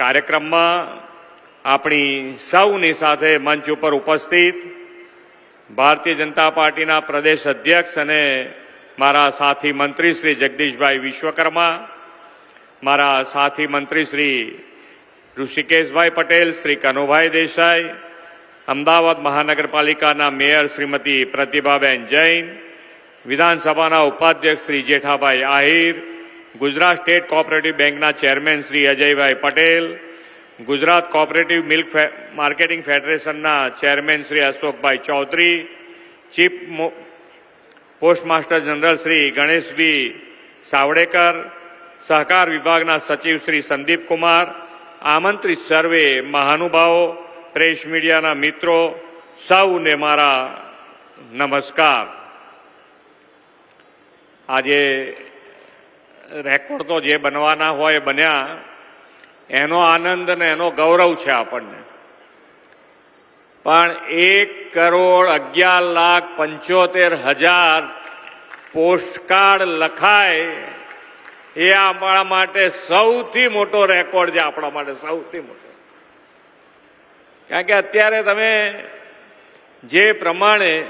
કાર્યક્રમમાં આપણી સૌની સાથે મંચ ઉપર ઉપસ્થિત ભારતીય જનતા પાર્ટીના પ્રદેશ અધ્યક્ષ અને મારા સાથી મંત્રી શ્રી જગદીશભાઈ વિશ્વકર્મા, મારા સાથી મંત્રી શ્રી ઋષિકેશભાઈ પટેલ, શ્રી કનુભાઈ દેસાઈ, અમદાવાદ મહાનગરપાલિકાના મેયર શ્રીમતી પ્રતિભાબેન જૈન, વિધાનસભાના ઉપાધ્યક્ષ શ્રી જેઠાભાઈ આહિર ગુજરાત સ્ટેટ કોઓપરેટિવ બેંકના chairman Shri Ajaybhai Patel, Gujarat cooperative milk marketing ફેડરેશનના chairman Shri Ashokbhai Chaudhary, chief post postmaster general Shri Ganeshbhai Savdekar, સહકાર વિભાગના સચિવ શ્રી સંદીપ કુમાર, આમંત્રિત સર્વે મહાનુભાવો, પ્રેસ મીડિયાના મિત્રો, સૌને મારા નમસ્કાર. આજે રેકોર્ડ તો જે બનવાના હોય બન્યા, એનો આનંદ અને એનો ગૌરવ છે આપણને. પણ એક કરોડ અગિયાર લાખ પંચોતેર હજાર પોસ્ટકાર્ડ લખાય, એ આપણા માટે સૌથી મોટો રેકોર્ડ છે, આપણા માટે સૌથી મોટો. કારણ કે અત્યારે તમે જે પ્રમાણે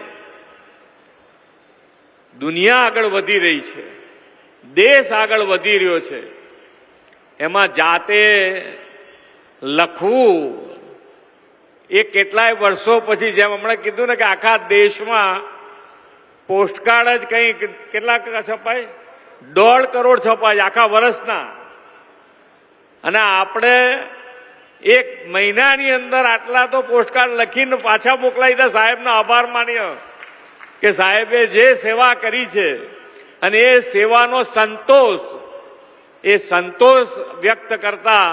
દુનિયા આગળ વધી રહી છે દેશ આગળ વધી રહ્યો છે. એમાં જાતે લખવું એ કેટલાય વર્ષો પછી જેમ હમણાં કીધું ને કે આખા દેશમાં પોસ્ટકાર્ડ જ કંઈ કેટલા છપાય? દોઢ કરોડ છપાય આખા વર્ષના. અને આપણે એક મહિનાની અંદર આટલા તો પોસ્ટકાર્ડ લખીને પાછા મોકલાવી દે સાહેબના આભાર માન્યો કે સાહેબે જે સેવા કરી છે અને એ સેવાનો સંતોષ, એ સંતોષ વ્યક્ત કરતા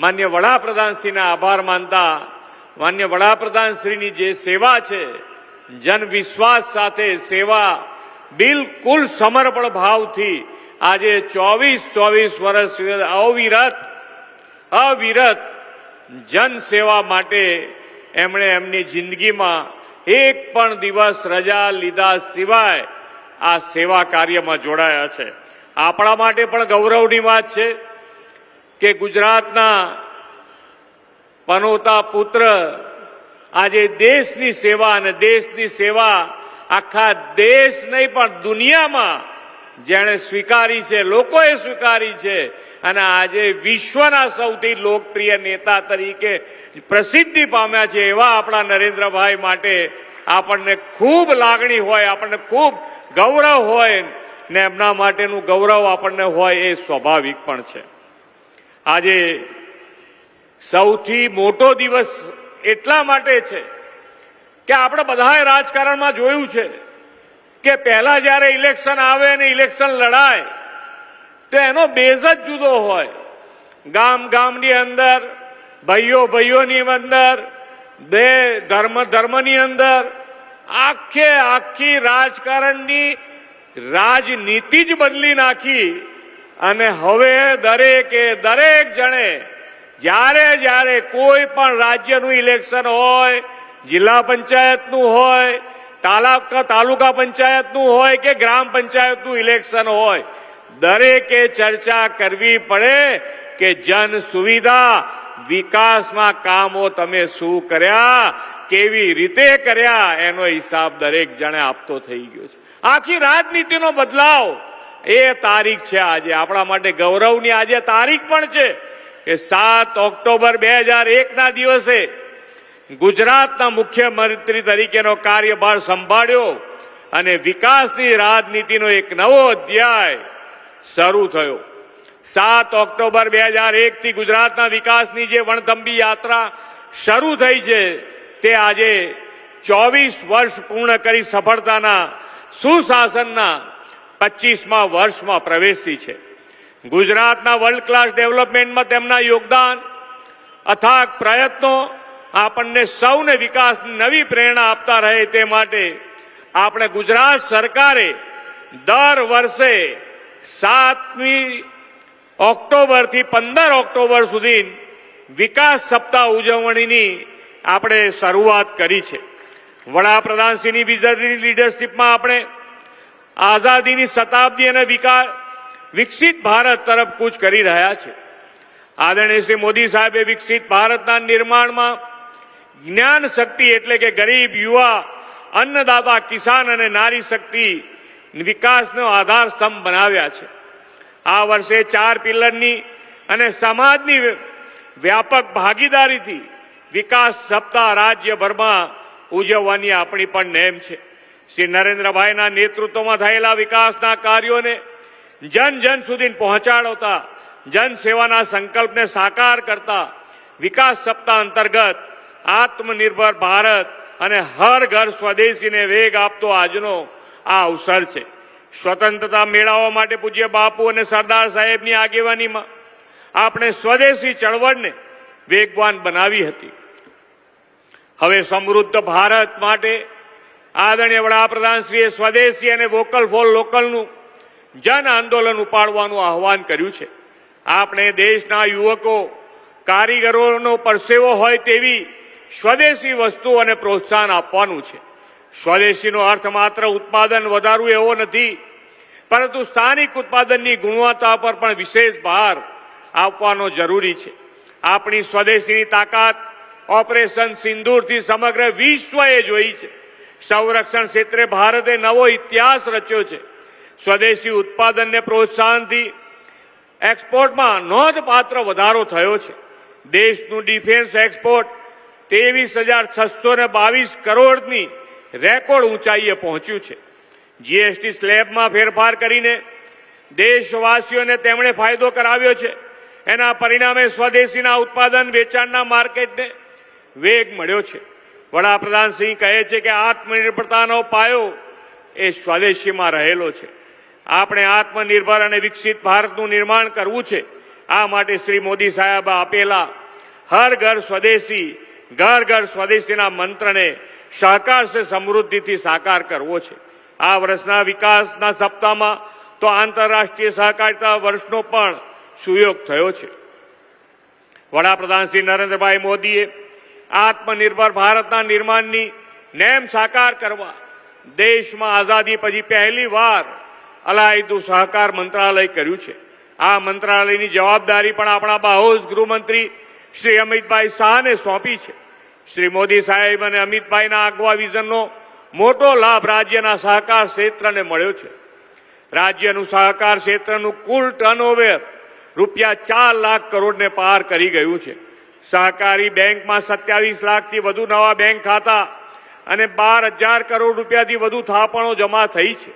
માન્ય વડાપ્રધાનશ્રીના આભાર માનતા, માન્ય વડાપ્રધાનશ્રીની જે સેવા છે જન વિશ્વાસ સાથે સેવા બિલકુલ સમર્પણ ભાવથી આજે ચોવીસ ચોવીસ વર્ષ અવિરત અવિરત જન સેવા માટે એમણે એમની જિંદગીમાં એક પણ દિવસ રજા લીધા સિવાય આ સેવા કાર્યમાં જોડાયા છે. આપણા માટે પણ ગૌરવની વાત છે કે ગુજરાતના પનોતા પુત્ર આજે દેશની સેવા અને દેશની સેવા આખા દેશ નહીં, પણ દુનિયામાં જેણે સ્વીકારી છે, લોકોએ સ્વીકારી છે અને આજે વિશ્વના સૌથી લોકપ્રિય નેતા તરીકે પ્રસિદ્ધિ પામ્યા છે એવા આપણા નરેન્દ્રભાઈ માટે આપણને ખૂબ લાગણી હોય, આપણને ખૂબ ગૌરવ હોય ને એમના માટેનું ગૌરવ આપણને હોય એ સ્વાભાવિક પણ છે. આજે સૌથી મોટો દિવસ એટલા માટે છે કે આપણે બધાએ રાજકારણમાં જોયું છે કે પહેલા જ્યારે ઇલેક્શન આવે અને ઇલેક્શન લડાય, તો એનો બેઝ જ જુદો હોય. ગામ ગામની અંદર ભાઈઓ ભાઈઓની અંદર, બે ધર્મ ધર્મની અંદર આખે આખી રાજકારણની રાજનીતિ જ બદલી નાખી અને હવે દરેકે દરેક જણે જ્યારે જ્યારે કોઈ પણ રાજ્યનું ઇલેક્શન હોય, જિલ્લા પંચાયતનું હોય તાલુકા તાલુકા પંચાયતનું હોય કે ગ્રામ પંચાયતનું ઇલેક્શન હોય, દરેકે ચર્ચા કરવી પડે કે જન સુવિધા વિકાસમાં કામો તમે શું કર્યા? કેવી રીતે કર્યા, એનો હિસાબ દરેક જણે આપતો થઈ ગયો છે. આખી રાજનીતિનો બદલાવ. એ તારીખ છે આજે. આપણા માટે ગૌરવની આજે તારીખ પણ છે કે સાત ઓક્ટોબર બે હજાર એકના દિવસે ગુજરાતના મુખ્યમંત્રી તરીકેનો કાર્યભાર સંભાળ્યો અને વિકાસની રાજનીતિનો એક નવો અધ્યાય શરૂ થયો. સાત ઓક્ટોબર બે હજાર એકથી ગુજરાતના વિકાસની જે વણથંભી યાત્રા શરૂ થઈ છે તે આજે ચોવીસ વર્ષ પૂર્ણ કરી સફળતાના સુશાસનના પચીસમાં વર્ષમાં પ્રવેશી છે. ગુજરાતના વર્લ્ડ ક્લાસ ડેવલપમેન્ટમાં તેમના યોગદાન, અથાગ પ્રયત્નો આપણને સૌને વિકાસની નવી પ્રેરણા આપતા રહે તે માટે આપણે ગુજરાત સરકારે દર વર્ષે સાતમી ઓક્ટોબરથી પંદર ઓક્ટોબર સુધી વિકાસ સપ્તાહ ઉજવણીની આપણે શરૂઆત કરી છે. વડાપ્રધાનશ્રીની વિઝનરી લીડરશીપમાં આપણે આઝાદીની શતાબ્દી અને વિકાસ વિકસિત ભારત તરફ કૂચ કરી રહ્યા છે. આદરણીય શ્રી મોદી સાહેબે વિકસિત ભારતના નિર્માણમાં જ્ઞાન શક્તિ એટલે કે ગરીબ, યુવા, અન્નદાતા, કિસાન અને નારી શક્તિ વિકાસનો આધાર સ્તંભ બનાવ્યા છે. આ વર્ષે ચાર પિલ્લરની અને સમાજની વ્યાપક ભાગીદારીથી વિકાસ સપ્તાહ રાજ્યભરમાં ઉજવવાની આપણી પણ નેમ છે. શ્રી નરેન્દ્રભાઈના નેતૃત્વમાં થયેલા વિકાસના કાર્યોને જન જન સુધી પહોંચાડતા જન સેવાના સંકલ્પને સાકાર કરતા, વિકાસ સપ્તાહ અંતર્ગત આત્મનિર્ભર ભારત અને હર ઘર સ્વદેશીને વેગ આપતો આજનો આ અવસર છે. સ્વતંત્રતા મેળવવા માટે પૂજ્ય બાપુ અને સરદાર સાહેબની આગેવાનીમાં આપણે સ્વદેશી ચળવળને વેગવાન બનાવી હતી. હવે સમૃદ્ધ ભારત માટે આદરણીય વડાપ્રધાનશ્રીએ સ્વદેશી અને વોકલ ફોર લોકલનું જન આંદોલન ઉપાડવાનું આહવાન કર્યું છે. આપણે દેશના યુવકો, કારીગરોનો પરસેવો હોય તેવી સ્વદેશી વસ્તુઓને પ્રોત્સાહન આપવાનું છે. સ્વદેશીનો અર્થ માત્ર ઉત્પાદન વધારવું એવો નથી, પરંતુ સ્થાનિક ઉત્પાદનની ગુણવત્તા પર પણ વિશેષ ભાર આપવાનો જરૂરી છે. આપણી સ્વદેશીની તાકાત ઓપરેશન સિંદૂરથી સમગ્ર વિશ્વએ જોઈ છે. સંરક્ષણ ક્ષેત્રે ભારતે નવો ઇતિહાસ રચ્યો છે. સ્વદેશી ઉત્પાદનને પ્રોત્સાહનથી એક્સપોર્ટમાં નોંધપાત્ર વધારો થયો છે. દેશનું ડિફેન્સ એક્સપોર્ટ ત્રેવીસ હજાર છસો ને બાવીસ કરોડની રેકોર્ડ ઊંચાઈએ પહોંચ્યું છે. જીએસટી સ્લેબમાં ફેરફાર કરીને દેશવાસીઓને તેમણે ફાયદો કરાવ્યો છે. એના પરિણામે સ્વદેશીના ઉત્પાદન વેચાણના માર્કેટને વેગ મળ્યો છે. વડાપ્રધાન સિંહ કહે છે કે આત્મનિર્ભરતાનો પાયો એ સ્વદેશીમાં રહેલો છે. આપણે આત્મનિર્ભર અને વિકસિત ભારતનું નિર્માણ કરવું છે. આ માટે શ્રી મોદી સાહેબ આપેલા હર ઘર સ્વદેશી, ઘર ઘર સ્વદેશીના મંત્રને સહકાર સે સમૃદ્ધિથી સાકાર કરવો છે. આ વર્ષના વિકાસના સપ્તાહમાં તો આંતરરાષ્ટ્રીય સહકારિતા વર્ષનો પણ સુયોગ થયો છે. વડાપ્રધાન શ્રી નરેન્દ્રભાઈ મોદીએ આત્મનિર્ભર ભારતના નિર્માણની નેમ સાકાર કરવા દેશમાં આઝાદી પછી પહેલી વાર અલાયદુ સહકાર મંત્રાલય કર્યું છે. આ મંત્રાલયની જવાબદારી પણ આપણા બાહોશ ગૃહમંત્રી શ્રી અમિતભાઈ શાહને સોંપી છે. શ્રી મોદી સાહેબ અને અમિતભાઈના આગવા વિઝનનો મોટો લાભ રાજ્યના સહકાર ક્ષેત્રને મળ્યો છે. રાજ્યનું સહકાર ક્ષેત્રનું કુલ ટર્નઓવર રૂપિયા ચાર લાખ કરોડને પાર કરી ગયું છે. સહકારી બેંકમાં સત્યાવીસ લાખથી વધુ નવા બેંક ખાતા અને બાર હજાર કરોડ રૂપિયાથી વધુ થાપણો જમા થઈ છે.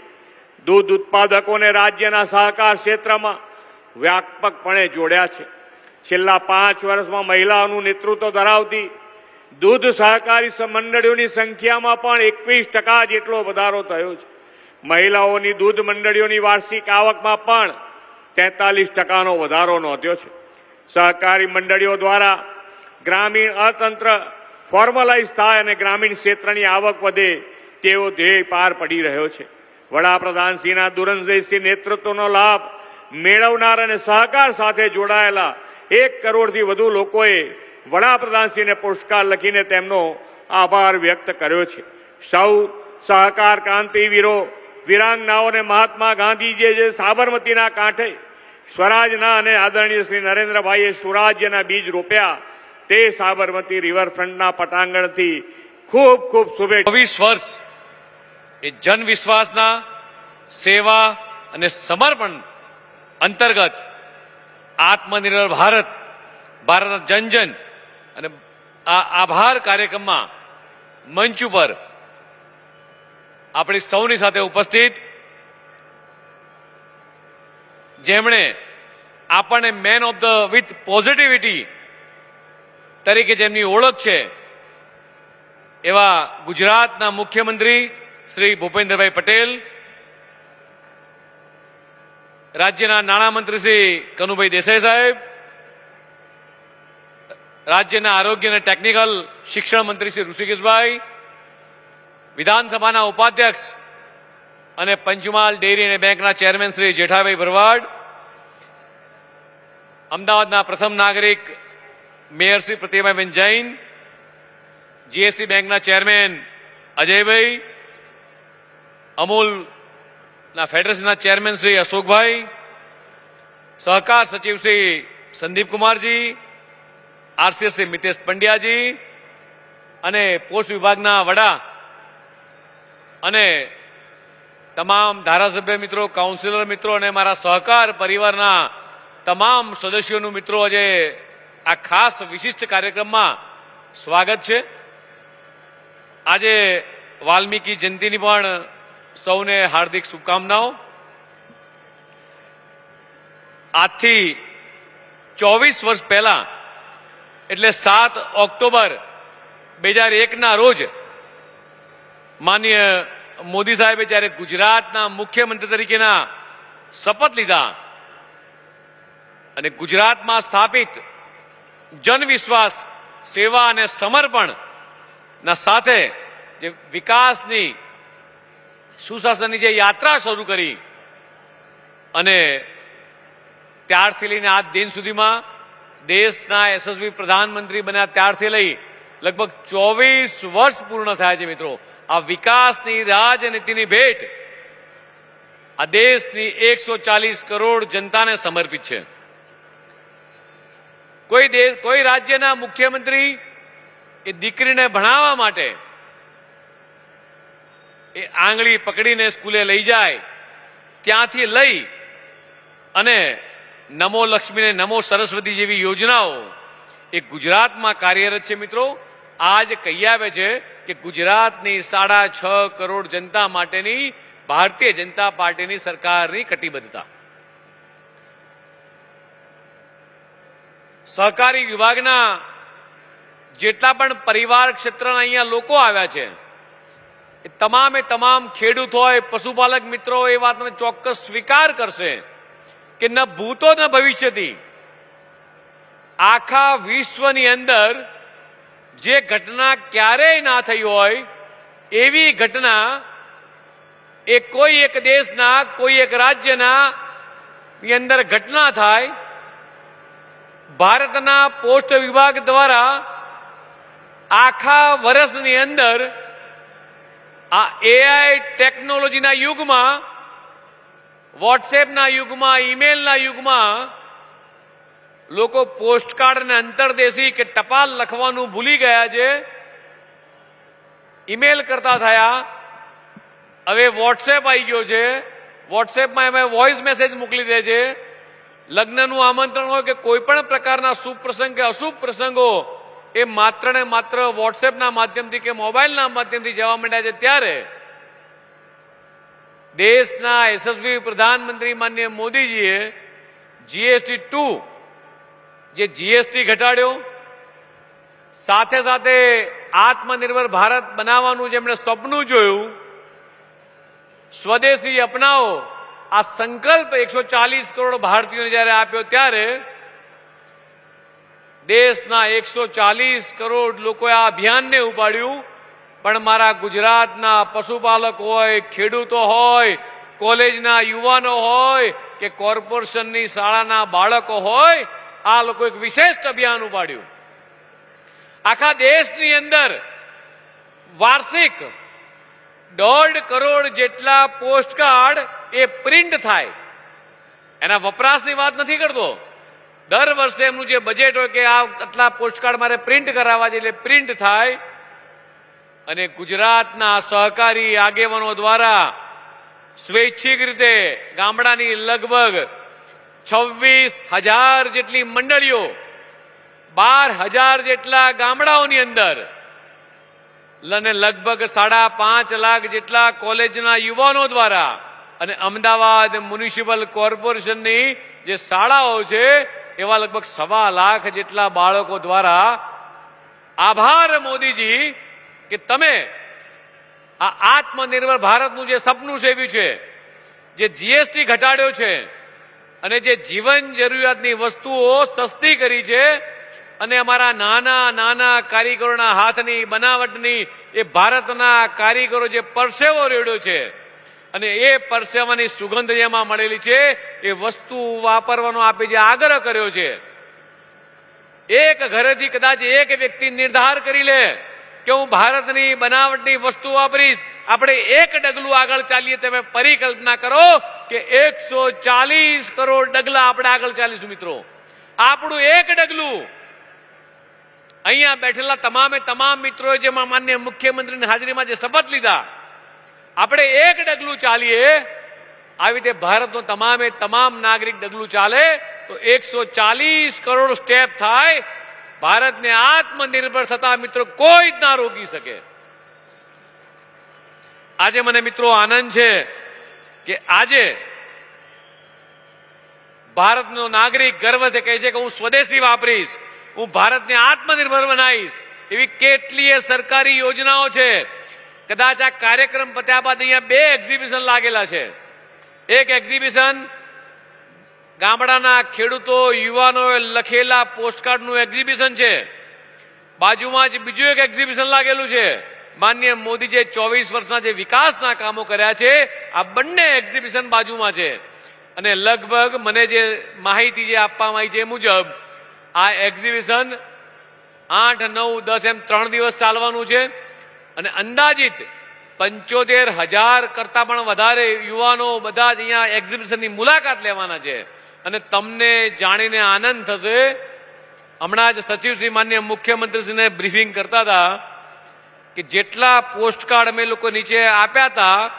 દૂધ ઉત્પાદકોને રાજ્યના સહકાર ક્ષેત્રમાં વ્યાપકપણે જોડ્યા છે. છેલ્લા પાંચ વર્ષમાં મહિલાઓનું નેતૃત્વ ધરાવતી દૂધ સહકારી મંડળીઓની સંખ્યામાં પણ એકવીસ ટકા જેટલો વધારો થયો છે. મહિલાઓની દૂધ મંડળીઓની વાર્ષિક આવકમાં પણ તેતાલીસ ટકાનો વધારો નોંધ્યો છે. સહકારી મંડળીઓ દ્વારા ગ્રામીણ અર્થતંત્ર ફોર્મલાઇઝ થાય અને ગ્રામીણ ક્ષેત્રની આવક વધે તેવો ધ્યેય પાર પડી રહ્યો છે. વડાપ્રધાનશ્રીના દૂરંદેશી નેતૃત્વનો લાભ મેળવનાર અને સહકાર સાથે જોડાયેલા એક કરોડથી વધુ લોકોએ વડાપ્રધાનશ્રીને પુરસ્કાર લખીને તેમનો આભાર વ્યક્ત કર્યો છે. સૌ સહકાર ક્રાંતિવીરો વિરાંગનાઓને મહાત્મા ગાંધીજીએ જે સાબરમતીના કાંઠે સ્વરાજના અને આદરણીય શ્રી નરેન્દ્રભાઈએ સુરાજ્યના બીજ રોપ્યા તે સાબરમતી રિવરફ્રન્ટના પટાંગણથી ખૂબ ખૂબ શુભેચ્છા ચોવીસ વર્ષ એ જન વિશ્વાસના સેવા અને સમર્પણ અંતર્ગત આત્મનિર્ભર ભારત, ભારતના જન જન અને આ આભાર કાર્યક્રમમાં મંચ ઉપર આપણી સૌની સાથે ઉપસ્થિત જેમણે આપણને man of the with positivity તરીકે જેમની ઓળખ છે, એવા ગુજરાતના મુખ્યમંત્રી શ્રી ભૂપેન્દ્રભાઈ પટેલ, રાજ્યના નાણામંત્રી શ્રી કનુભાઈ દેસાઈ સાહેબ, રાજ્યના આરોગ્ય અને ટેકનિકલ શિક્ષણ મંત્રી શ્રી ઋષિકેશભાઈ, વિધાનસભાના ઉપાધ્યક્ષ અને પંચમહાલ ડેરી અને બેંકના ચેરમેન શ્રી જેઠાભાઈ ભરવાડ, અમદાવાદના પ્રથમ નાગરિક મેયર શ્રી પ્રતિમાબેન જૈન જીએસસી બેંકના ચેરમેન અજયભાઈ અમૂલના ફેડરેશનના ચેરમેન શ્રી અશોકભાઈ, સહકાર સચિવ શ્રી સંદીપ કુમારજી, આરસીએસ મિતેશ પંડ્યાજી અને પોસ્ટ વિભાગના વડા અને તમામ ધારાસભ્ય મિત્રો, કાઉન્સિલર મિત્રો અને મારા સહકાર પરિવારના તમામ સદસ્યોનું મિત્રો આજે આ ખાસ વિશિષ્ટ કાર્યક્રમમાં સ્વાગત છે. આજે વાલ્મીકી જયંતિની પણ સૌને હાર્દિક શુભકામનાઓ. આજથી ચોવીસ વર્ષ પહેલા, એટલે સાત ઓક્ટોબર બે હજાર એકના રોજ માન્ય મોદી સાહેબે જ્યારે ગુજરાતના મુખ્યમંત્રી તરીકેના શપથ લીધા અને ગુજરાતમાં સ્થાપિત જનવિશ્વાસ, સેવા અને સમર્પણ ના સાથે જે વિકાસની સુશાસનની જે યાત્રા શરૂ કરી અને ત્યારથી લઈને આજ દિન સુધીમાં દેશના યશસ્વી પ્રધાનમંત્રી બન્યા ત્યારથી લઈ લગભગ ચોવીસ વર્ષ પૂર્ણ થયા છે મિત્રો. આ વિકાસની રાજનીતિની ભેટ આ દેશની એકસો ચાલીસ કરોડ જનતાને સમર્પિત છે. કોઈ દેશ, કોઈ રાજ્યના મુખ્યમંત્રી એ દીકરીને ભણાવવા માટે એ આંગળી પકડીને સ્કૂલે લઈ જાય, ત્યાંથી લઈ અને નમો લક્ષ્મીને નમો સરસ્વતી જેવી યોજનાઓ એ ગુજરાતમાં કાર્યરત છે મિત્રો. આજ કહી આવે છે કે ગુજરાતની સાડા છ કરોડ જનતા માટેની ભારતીય જનતા પાર્ટીની સરકારની કટિબદ્ધતા. સહકારી વિભાગના જેટલા પણ પરિવાર ક્ષેત્રના અહીંયા લોકો આવ્યા છે, એ તમામે તમામ ખેડૂત હોય, પશુપાલક મિત્રો એ વાતને ચોક્કસ સ્વીકાર કરશે કે ન ભૂતો ન ભવિષ્યથી આખા વિશ્વની અંદર જે ઘટના ક્યારેય ના થઈ હોય, એવી ઘટના એ કોઈ એક દેશના, કોઈ એક રાજ્યના અંદર ઘટના થાય ભારતના પોસ્ટ વિભાગ દ્વારા આખા વર્ષની અંદર આ એઆઈ ટેકનોલોજીના યુગમાં વોટ્સએપના યુગમાં ઈમેલના યુગમાં લોકો પોસ્ટકાર્ડ અને અંતરદેશી કે ટપાલ લખવાનું ભૂલી ગયા છે. ઈમેલ કરતા થયા. હવે વોટ્સએપ આવી ગયો છે. વોટ્સએપમાં એમાં વોઇસ મેસેજ મોકલી દે છે. લગ્નનું આમંત્રણ હોય કે કોઈ પણ પ્રકારના પ્રસંગ કે અશુભ પ્રસંગો, એ માત્ર ને માત્ર વોટ્સએપના માધ્યમથી કે મોબાઈલના માધ્યમથી જવા માંડ્યા છે ત્યારે દેશના યશસ્વી પ્રધાનમંત્રી માન્ય મોદીજીએ જીએસટી ટુ જે જીએસટી ઘટાડ્યો, સાથે સાથે આત્મનિર્ભર ભારત બનાવવાનું જેમણે સપનું જોયું, સ્વદેશી અપનાવો આ સંકલ્પ એકસો ચાલીસ કરોડ ભારતીયોને જ્યારે આપ્યો ત્યારે દેશના એકસો ચાલીસ કરોડ લોકોએ આ અભિયાનને ઉપાડ્યું. પણ મારા ગુજરાતના પશુપાલક હોય, ખેડૂતો હોય, કોલેજના યુવાનો હોય કે કોર્પોરેશનની શાળાના બાળકો હોય, આ લોકો એક વિશેષ અભિયાન ઉપાડ્યું. આખા દેશની અંદર વાર્ષિક દોઢ કરોડ જેટલા પોસ્ટકાર્ડ એ પ્રિન્ટ થાય. એના વપરાશની વાત નથી કરતો. દર વર્ષે એમનું જે બજેટ હોય કે આ આટલા પોસ્ટકાર્ડ મારે પ્રિન્ટ કરાવવા છે એટલે પ્રિન્ટ થાય. અને ગુજરાતના સહકારી આગેવાનો દ્વારા સ્વૈચ્છિક રીતે ગામડાની લગભગ છવ્વીસ હજાર જેટલી મંડળીઓ, બાર હજાર જેટલા ગામડાઓની અંદર અને લગભગ સાડા પાંચ લાખ જેટલા કોલેજના યુવાનો દ્વારા અને અમદાવાદ મ્યુનિસિપલ કોર્પોરેશનની જે શાળાઓ છે, એવા લગભગ સવા લાખ જેટલા બાળકો દ્વારા આભાર મોદીજી કે તમે આ આત્મનિર્ભર ભારતનું જે સપનું સેવ્યું છે, જે જીએસટી ઘટાડ્યો છે અને જે જીવન જરૂરિયાતની વસ્તુઓ સસ્તી કરી છે અને અમારા નાના નાના કારીગરોના હાથની બનાવટની એ ભારતના કારીગરો જે પરસેવો રેડ્યો છે અને એ પરસેવાની સુગંધ જેમાં મળેલી છે, એ વસ્તુ વાપરવાનો આપે જે આગ્રહ કર્યો છે. એક ઘરેથી કદાચ એક વ્યક્તિ નિર્ધાર કરી લે કે હું ભારતની બનાવટની વસ્તુ વાપરીશ, આપણે એક ડગલું આગળ ચાલીએ તમે પરિકલ્પના કરો કે એકસો ચાલીસ કરોડ ડગલા આપણે આગળ ચાલીશું મિત્રો. આપણું એક ડગલું અહીંયા બેઠેલા તમામે તમામ મિત્રોએ જેમાં માન્ય મુખ્યમંત્રીની હાજરીમાં જે શપથ લીધા, આપણે એક ડગલું ચાલીએ, આવી રીતે ભારતનો તમામે તમામ નાગરિક ડગલું ચાલે, તો એકસો ચાલીસ કરોડ સ્ટેપ થાય. ભારતને આત્મનિર્ભર થતા મિત્રો કોઈ જ ના રોકી શકે. આજે મને મિત્રો આનંદ છે કે આજે ભારતનો નાગરિક ગર્વથી કહે છે કે હું સ્વદેશી વાપરીશ. હું ભારતને આત્મનિર્ભર બનાવીશ. એવી કેટલીય સરકારી યોજનાઓ છે. કદાચ આ કાર્યક્રમ પત્યા બાદ અહીંયા બે એક્ઝિબિશન લાગેલા છે. એક એક્ઝિબિશન ગામડાના ખેડૂતો, યુવાનોએ લખેલા પોસ્ટકાર્ડનું એક્ઝિબિશન છે. બાજુમાં જ બીજું એક એક્ઝિબિશન લાગેલું છે. માન્ય મોદીજીએ ચોવીસ વર્ષના જે વિકાસના કામો કર્યા છે, આ બંને એક્ઝિબિશન બાજુમાં છે. અને લગભગ મને જે માહિતી જે આપવામાં આવી છે એ મુજબ આ એક્ઝિબિશન આઠ, નવ, દસ એમ ત્રણ દિવસ ચાલવાનું છે. અને અંદાજિત પંચોતેર હજાર કરતા પણ વધારે યુવાનો બધા જ અહીંયા એક્ઝિબિશનની મુલાકાત લેવાના છે. અને તમને જાણીને આનંદ થશે. હમણાં જ સચિવશ્રી માન્ય મુખ્યમંત્રીશ્રીને બ્રીફિંગ કરતા હતા કે જેટલા પોસ્ટકાર્ડ અમે લોકો નીચે આપ્યા હતા,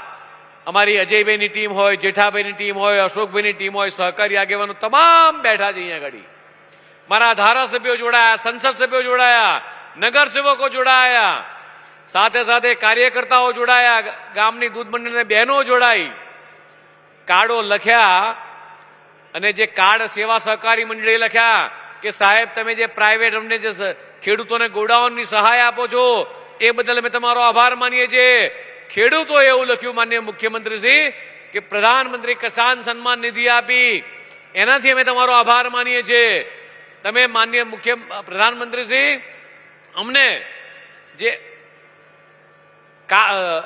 અમારી અજયભાઈની ટીમ હોય, જેઠાભાઈની ટીમ હોય, અશોકભાઈની ટીમ હોય, સહકારી આગેવાનો તમામ બેઠા છે અહીંયા આગળ. મારા ધારાસભ્યો જોડાયા સંસદ સભ્યો જોડાયા, નગરસેવકો જોડાયા. સાથે સાથે કાર્યકર્તાઓ જોડાયા ગામની દૂધ મંડળની બહેનો જોડાઈ. કાર્ડો લખ્યા અને જે કાર્ડ સેવા સહકારી મંડળીએ લખ્યા કે સાહેબ, તમે જે પ્રાઇવેટ અમને જે ખેડૂતોને ગોડાઉનની સહાય આપો છો, એ બદલ અમે તમારો આભાર માનીએ છીએ. ખેડૂતોએ એવું લખ્યું માન્ય મુખ્યમંત્રીશ્રી કે પ્રધાનમંત્રી કિસાન સન્માન નિધિ આપી. એનાથી અમે તમારો આભાર માનીએ છીએ. તમે માન્ય મુખ્ય પ્રધાનમંત્રીશ્રી, અમને જે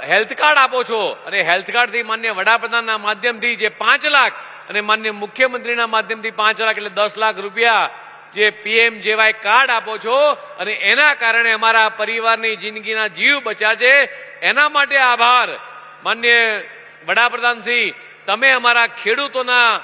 હેલ્થ કાર્ડ આપો છો, અને હેલ્થ કાર્ડથી માન્ય વડાપ્રધાનના માધ્યમથી જે પાંચ લાખ, અને માન્ય મુખ્યમંત્રીના માધ્યમથી પાંચ લાખ એટલે દસ લાખ રૂપિયા જે પીએમ જેવાય કાર્ડ આપો છો, અને એના કારણે અમારા પરિવારની જિંદગીના જીવ બચ્યા છે એના માટે આભાર. માન્ય વડાપ્રધાનશ્રી, તમે અમારા ખેડૂતોના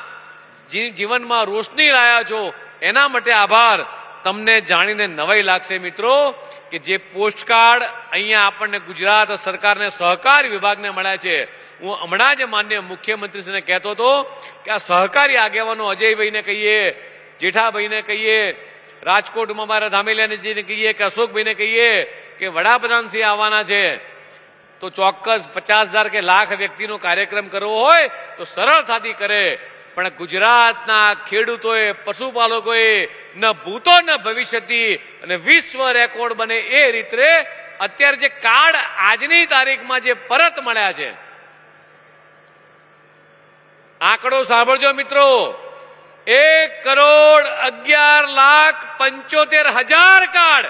જીવનમાં રોશની લાયા છો એના માટે આભાર. તમને જાણીને નવાઈ લાગશે મિત્રો કે જે પોસ્ટકાર્ડ અહીંયા આપણને ગુજરાત સરકારને સહકાર વિભાગને મળ્યા છે. હું હમણાં જ માન્ય મુખ્યમંત્રીશ્રીને કહેતો હતો કે આ સહકારી આગેવાનો અજયભાઈને કહીએ, જેઠાભાઈને કહીએ, રાજકોટમાં મારા ધામેલિયાજીને કહીએ, કે અશોકભાઈને કહીએ કે વડાપ્રધાનશ્રી આવવાના છે. તો ચોક્કસ પચાસ હજાર કે લાખ વ્યક્તિનો કાર્યક્રમ કરવો હોય તો સરળતાથી કરે. પણ ગુજરાતના ખેડૂતોએ, પશુપાલકોએ ન ભૂતો ન ભવિષ્યથી અને વિશ્વ રેકોર્ડ બને એ રીતે અત્યારે જે કાર્ડ આજની તારીખમાં જે પરત મળ્યા છે. આંકડો સાંભળજો મિત્રો. એક કરોડ અગિયાર લાખ પંચોતેર હજાર કાર્ડ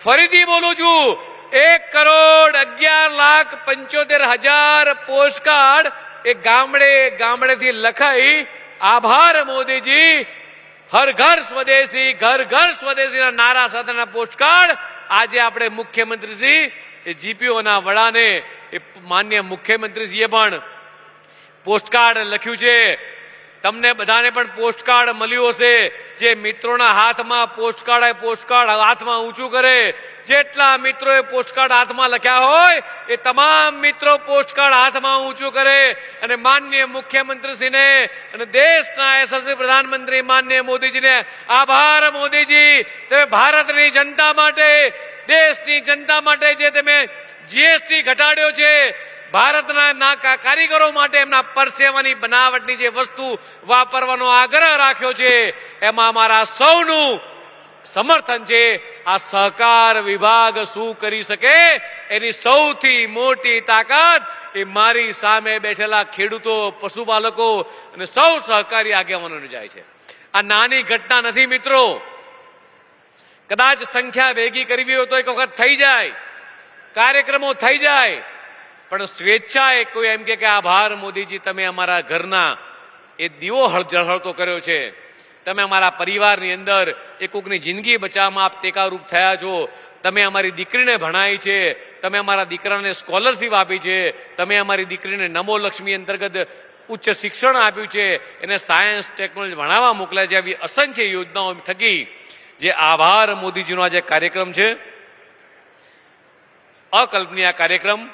ફરીથી બોલું છું, એક કરોડ અગિયાર લાખ પંચોતેર હજાર પોસ્ટકાર્ડ એ ગામડે, ગામડેથી લખાઈ, આભાર મોદીજી, હર ઘર સ્વદેશી, ઘર ઘર સ્વદેશીના નારા સાથેના પોસ્ટકાર્ડ. આજે આપણે મુખ્યમંત્રીશ્રી, એ જીપીઓના વડાને, એ માન્ય મુખ્યમંત્રીશ્રીએ પણ પોસ્ટકાર્ડ લખ્યું છે. તમને બધાને પણ પોસ્ટકાર્ડ મળ્યું હશે. જે મિત્રોના હાથમાં પોસ્ટકાર્ડ પોસ્ટકાર્ડ હાથમાં ઊંચું કરે. જેટલા મિત્રોએ પોસ્ટકાર્ડ હાથમાં લખ્યા હોય, એ તમામ મિત્રો પોસ્ટકાર્ડ હાથમાં ઊંચું કરે. અને માન્ય મુખ્યમંત્રીશ્રીને અને દેશના યશસ્વી પ્રધાનમંત્રી માન્ય મોદીજીને આભાર મોદીજી. તમે ભારતની જનતા માટે, દેશની જનતા માટે જે તમે જીએસટી ઘટાડ્યો છે ભારતના ના કારીગરો માટે એમના પરસેવાની બનાવટની જે વસ્તુ વાપરવાનો આગ્રહ રાખ્યો છે, એમાં અમારા સૌનું સમર્થન છે, આ સહકાર વિભાગ શું કરી શકે? એની સૌથી મોટી તાકાત એ મારી સામે બેઠેલા ખેડૂતો, પશુપાલકો અને સૌ સહકારી આગેવાનોને જાય છે. આ નાની ઘટના નથી મિત્રો. કદાચ સંખ્યા ભેગી કરવી હોય તો એક વખત થઈ જાય. કાર્યક્રમો થઈ જાય. પણ સ્વેચ્છાએ કોઈ એમ કે આભાર મોદીજી, તમે અમારા ઘરના એ દીવો હળ- ઝળહળતો કર્યો છે. તમે અમારા પરિવારની અંદર એ કોકની જિંદગી બચાવવામાં આપ ટેકારૂપ થયા છો. તમે અમારી દીકરીને ભણાવી છે. તમે અમારા દીકરાને સ્કોલરશીપ આપી છે. તમે અમારી દીકરીને નમો લક્ષ્મી અંતર્ગત ઉચ્ચ શિક્ષણ આપ્યું છે. એને સાયન્સ, ટેકનોલોજી ભણાવવા મોકલ્યા છે. આવી અસંખ્ય યોજનાઓ થકી જે આભાર મોદીજીનો આજે કાર્યક્રમ છે. અકલ્પનીય કાર્યક્રમ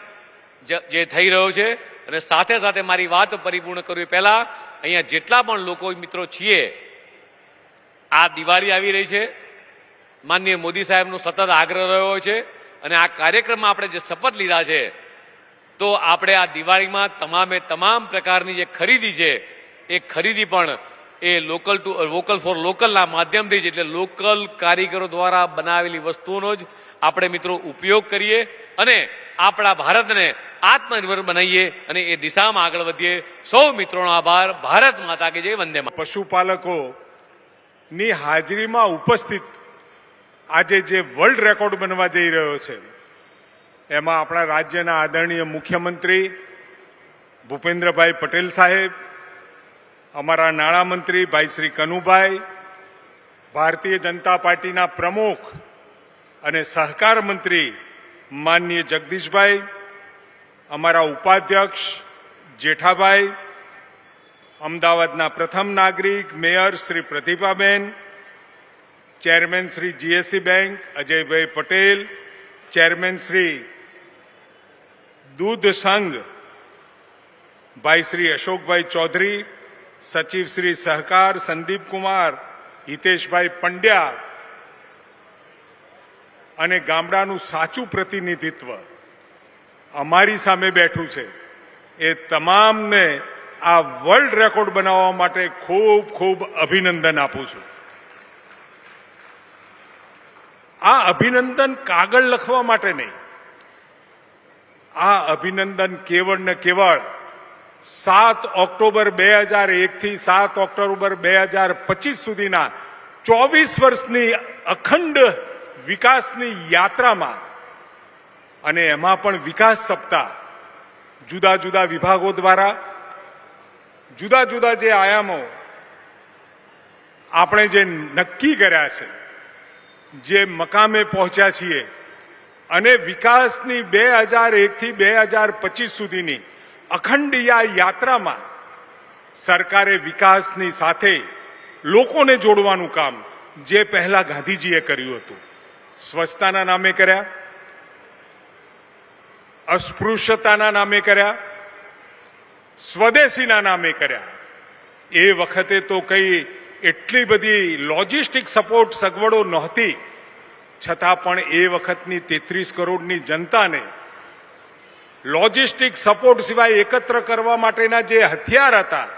જ- થઈ રહ્યો છે અને સાથે સાથે મારી વાત પરિપૂર્ણ કરવી પહેલા અહીંયા જેટલા પણ લોકો મિત્રો છીએ, આ દિવાળી આવી રહી છે. માનનીય મોદી સાહેબનો સતત આગ્રહ રહ્યો છે અને આ કાર્યક્રમમાં આપણે જે શપથ લીધા છે, તો આપણે આ દિવાળીમાં તમામે તમામ પ્રકારની જે ખરીદી છે, એ ખરીદી પણ એ લોકલ ટુ વોકલ ફોર લોકલના માધ્યમથી જ એટલે લોકલ કારીગરો દ્વારા બનાવેલી વસ્તુઓનો જ આપણે મિત્રો ઉપયોગ કરીએ અને આપણા ભારતને આત્મનિર્ભર બનાવીએ અને એ દિશામાં આગળ વધીએ. સૌ મિત્રોનો આભાર. ભારત માતા કે જય. વંદે પશુપાલકોની હાજરીમાં ઉપસ્થિત આજે જે વર્લ્ડ રેકોર્ડ બનવા જઈ રહ્યો છે, એમાં આપણા રાજ્યના આદરણીય મુખ્યમંત્રી ભૂપેન્દ્રભાઈ પટેલ સાહેબ અમારા નાણામંત્રી ભાઈ શ્રી કનુભાઈ, ભારતીય જનતા પાર્ટીના પ્રમુખ અને સહકાર મંત્રી માનનીય જગદીશભાઈ, અમારા ઉપાધ્યક્ષ જેઠાભાઈ, અમદાવાદના પ્રથમ નાગરિક mayor Shri Pratibhaben chairman Shri GSC bank Ajaybhai Patel, chairman Shri દૂધ સંઘ, ભાઈ શ્રી અશોકભાઈ ચૌધરી સચિવ શ્રી સહકાર સંદીપ કુમાર હિતેશભાઈ પંડ્યા અને ગામડાનું સાચું પ્રતિનિધિત્વ અમારી સામે બેઠું છે. એ તમામને આ વર્લ્ડ રેકોર્ડ બનાવવા માટે ખૂબ ખૂબ અભિનંદન આપું છું. આ અભિનંદન કાગળ લખવા માટે નહીં. આ અભિનંદન કેવળ ને કેવળ સાત ઓક્ટોબર બે હજાર એકથી સાત ઓક્ટોબર બે હજાર પચીસ સુધીના ચોવીસ વર્ષની અખંડ વિકાસની યાત્રામાં અને એમાં પણ વિકાસ સપ્તાહ જુદા જુદા વિભાગો દ્વારા, જુદા જુદા જે આયામો આપણે જે નક્કી કર્યા છે, જે મકામે પહોંચ્યા છીએ અને વિકાસની બે હજાર એકથી બે હજાર પચીસ સુધીની અખંડ યાત્રામાં સરકારે વિકાસની સાથે લોકોને જોડવાનું કામ જે પહેલા ગાંધીજીએ કર્યું હતું. સ્વચ્છતાના નામે કર્યા, અસ્પૃશ્યતાના નામે કર્યા, સ્વદેશીના નામે કર્યા. એ વખતે તો કઈ એટલી બધી લોજિસ્ટિક સપોર્ટ સગવડો નહોતી. છતાં પણ એ વખતની તેત્રીસ કરોડની જનતાને લોજિસ્ટિક સપોર્ટ સિવાય એકત્ર કરવા માટેના જે હથિયાર હતા,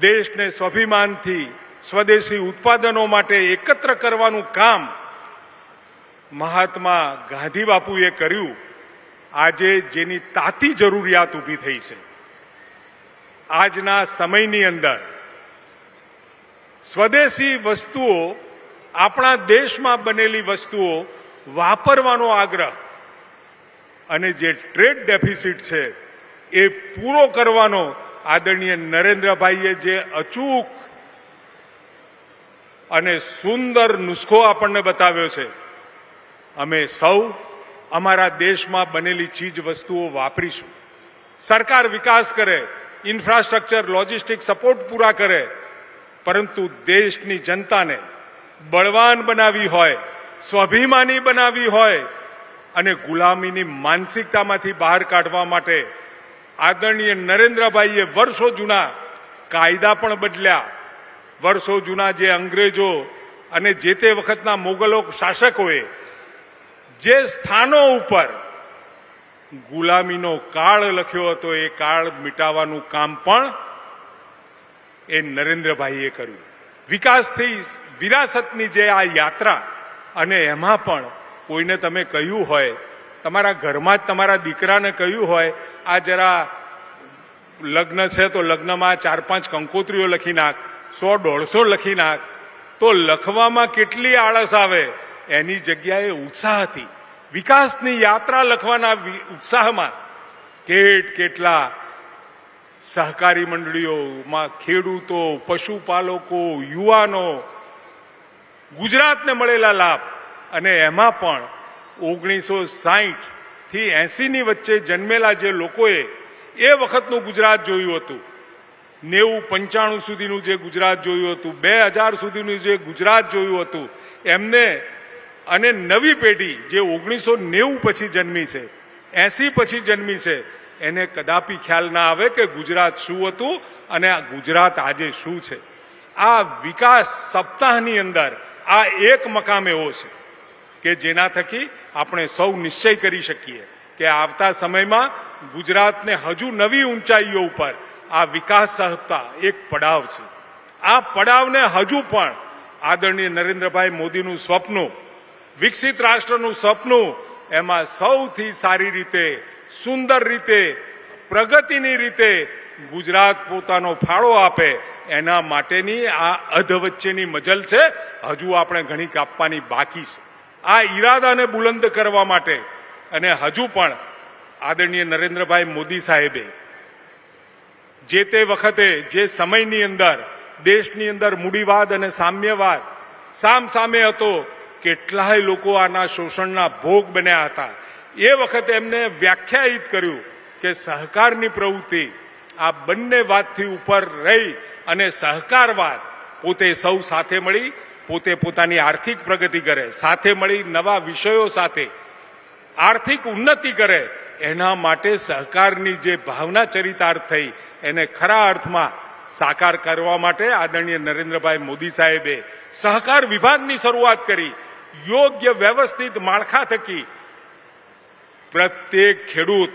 દેશને સ્વાભિમાનથી સ્વદેશી ઉત્પાદનો માટે એકત્ર કરવાનું કામ મહાત્મા ગાંધી બાપુએ કર્યું, આજે જેની તાતી જરૂરિયાત ઊભી થઈ છે. આજના સમયની અંદર સ્વદેશી વસ્તુઓ, આપણા દેશમાં બનેલી વસ્તુઓ વાપરવાનો આગ્રહ અને જે ટ્રેડ ડેફિસિટ છે, એ પૂરો કરવાનો આદરણીય નરેન્દ્રભાઈએ જે અચૂક અને સુંદર નુસ્ખો આપણને બતાવ્યો છે. અમે સૌ અમારા દેશમાં બનેલી ચીજ વસ્તુઓ વાપરીશું. સરકાર વિકાસ કરે, ઇન્ફ્રાસ્ટ્રક્ચર, લોજિસ્ટિક સપોર્ટ પૂરા કરે, પરંતુ દેશની જનતાને બળવાન બનાવી હોય, સ્વાભિમાની બનાવી હોય અને ગુલામીની માનસિકતામાંથી બહાર કાઢવા માટે આદરણીય નરેન્દ્રભાઈએ વર્ષો જૂના કાયદા પણ બદલ્યા. વર્ષો જૂના જે અંગ્રેજો અને જે તે વખતના મોગલો શાસકોએ જે સ્થાનો ઉપર ગુલામીનો કાળ લખ્યો હતો, એ કાળ મિટાવવાનું કામ પણ એ નરેન્દ્રભાઈએ કર્યું. વિકાસથી વિરાસતની જે આ યાત્રા અને એમાં પણ કોઈને તમે કહ્યું હોય, તમારા ઘરમાં જ તમારા દીકરાને કહ્યું હોય, આ જરા લગ્ન છે તો લગ્નમાં ચાર પાંચ કંકોત્રીઓ લખી નાખ, સો દોઢસો લખી નાખ, તો લખવામાં કેટલી આળસ આવે. એની જગ્યાએ ઉત્સાહ હતી. વિકાસની યાત્રા લખવાના ઉત્સાહમાં કેટ કેટલા સહકારી મંડળીઓમાં ખેડૂતો, પશુપાલકો, યુવાનો, ગુજરાતને મળેલા લાભ. અને એમાં પણ ઓગણીસો સાહીઠથી એસીની વચ્ચે જન્મેલા જે લોકોએ, એ વખતનું ગુજરાત જોયું હતું. નેવું પંચાણું સુધીનું જે ગુજરાત જોયું હતું, બે હજાર સુધીનું જે ગુજરાત જોયું હતું, એમને અને નવી પેઢી જે ઓગણીસો નેવું પછી જન્મી છે, એસી પછી જન્મી છે, એને કદાપી ખ્યાલ ના આવે કે ગુજરાત શું હતું અને આ ગુજરાત આજે શું છે. આ વિકાસ સપ્તાહની અંદર આ એક મકામ એવો છે. કે જેના થકી આપણે સૌ નિશ્ચય કરી શકીએ કે આવતા સમયમાં ગુજરાતને હજુ નવી ઊંચાઈઓ ઉપર આ વિકાસ સહતા એક પડાવ છે. આ પડાવને હજુ પણ આદરણીય નરેન્દ્રભાઈ મોદીનું સ્વપ્ન, વિકસિત રાષ્ટ્રનું સ્વપ્ન, એમાં સૌથી સારી રીતે, સુંદર રીતે, પ્રગતિની રીતે ગુજરાત પોતાનો ફાળો આપે એના માટેની આ અધવચ્ચેની મજલ છે. હજુ આપણે ઘણી કાપવાની બાકી છે. આ ઈરાદાને બુલંદ કરવા માટે અને હજુ પણ આદરણીય નરેન્દ્રભાઈ મોદી સાહેબે જે તે વખતે જે સમયની અંદર, દેશની અંદર મૂડીવાદ અને સામ્યવાદ સામ સામે હતો, કેટલાય લોકો આના શોષણના ભોગ બન્યા હતા. એ વખતે એમને વ્યાખ્યાયિત કર્યું કે સહકારની પ્રવૃત્તિ આ બંને વાતથી ઉપર રહી અને સહકારવાદ પોતે સૌ સાથે મળી પોતે પોતાની આર્થિક પ્રગતિ કરે, સાથે મળી નવા વિષયો સાથે આર્થિક ઉન્નતિ કરે, એના માટે સહકારની જે ભાવના ચરિતાર્થ થઈ, એને ખરા અર્થમાં સાકાર કરવા માટે આદરણીય નરેન્દ્રભાઈ મોદી સાહેબે સહકાર વિભાગની શરૂઆત કરી, યોગ્ય વ્યવસ્થિત માળખા થકી પ્રત્યેક ખેડૂત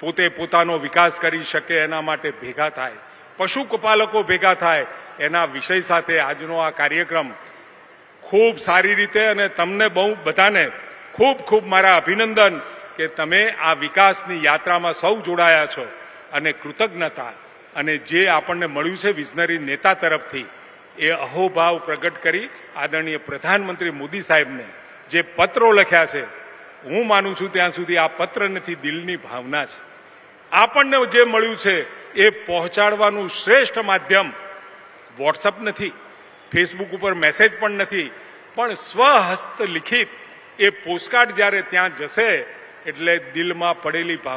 પોતે પોતાનો વિકાસ કરી શકે, એના માટે ભેગા થાય, પશુપાલકો ભેગા થાય, એના વિષય સાથે આજનો આ કાર્યક્રમ ખૂબ સારી રીતે અને તમને બહુ બધાને ખૂબ ખૂબ મારા અભિનંદન કે તમે આ વિકાસની યાત્રામાં સૌ જોડાયા છો અને કૃતજ્ઞતા અને જે આપણને મળ્યું છે વિઝનરી નેતા તરફથી એ અહોભાવ પ્રગટ કરી આદરણીય પ્રધાનમંત્રી મોદી સાહેબને જે પત્રો લખ્યા છે, હું માનું છું ત્યાં સુધી આ પત્ર નથી દિલની ભાવના છે. આપણને જે મળ્યું છે એ પહોંચાડવાનું શ્રેષ્ઠ માધ્યમ વોટ્સઅપ નથી. ફેસબુક ઉપર મેસેજ પણ નથી. પણ સ્વહસ્ત લિખિત એ પોસ્ટકાર્ડ જ્યારે ત્યાં જશે, એટલે દિલમાં પડેલી ભાવના